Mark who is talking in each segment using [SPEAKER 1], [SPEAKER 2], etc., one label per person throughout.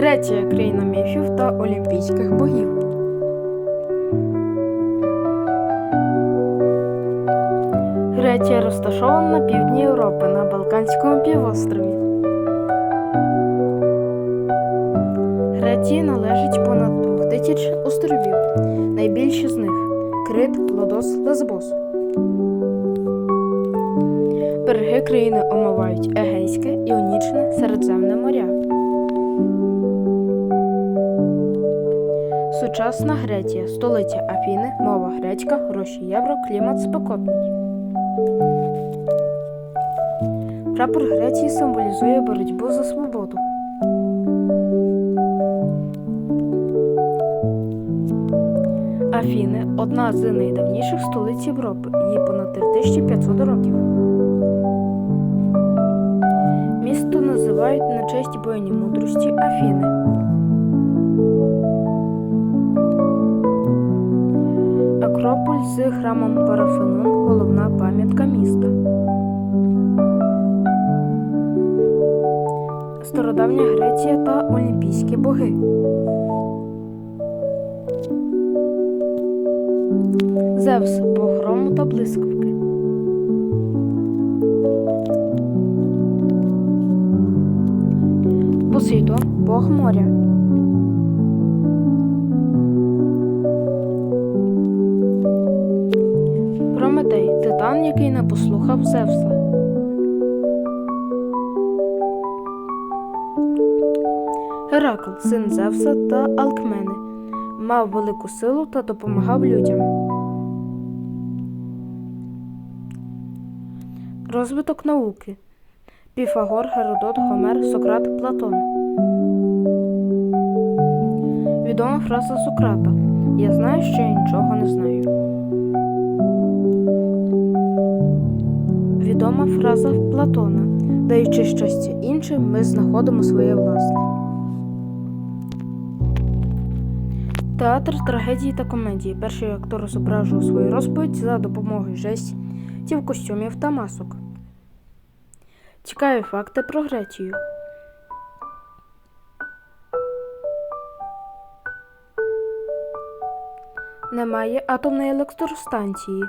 [SPEAKER 1] Греція країна міфів та олімпійських богів. Греція розташована на півдні Європи на Балканському півострові. Греції належить понад двох тисяч островів, найбільші з них Крит, Лодос, Лесбос. Береги країни омивають Егейське, Іонічне, Середземне моря. Сучасна Греція, столиця Афіни, мова грецька, гроші євро, клімат спекотний. Прапор Греції символізує боротьбу за свободу. Афіни одна з найдавніших столиць Європи, їй понад 3500 років. Місто називають на честь богині мудрості Афіни. Акрополь з храмом Парафенон головна пам'ятка міста. Стародавня Греція та Олімпійські боги. Зевс бог грому та блискавки. Посейдон бог моря. Титан, який не послухав Зевса. Геракл, син Зевса та Алкмени, мав велику силу та допомагав людям. Розвиток науки. Піфагор, Геродот, Гомер, Сократ, Платон. Відома фраза Сократа. Я знаю, що я нічого не знаю. Відома фраза Платона. Даючи щастя іншим, ми знаходимо своє власне. Театр трагедії та комедії. Перший актор зображував свою розповідь за допомогою жестів, костюмів та масок. Цікаві факти про Грецію. Немає атомної електростанції,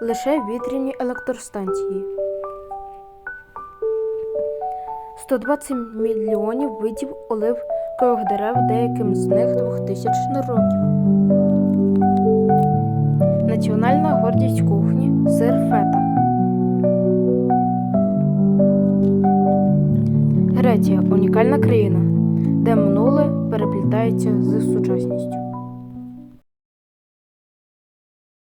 [SPEAKER 1] лише вітряні електростанції. 120 мільйонів видів оливкових дерев, деяким з них 2000 років. Національна гордість кухні сир фета. Греція унікальна країна, де минуле переплітається з сучасністю.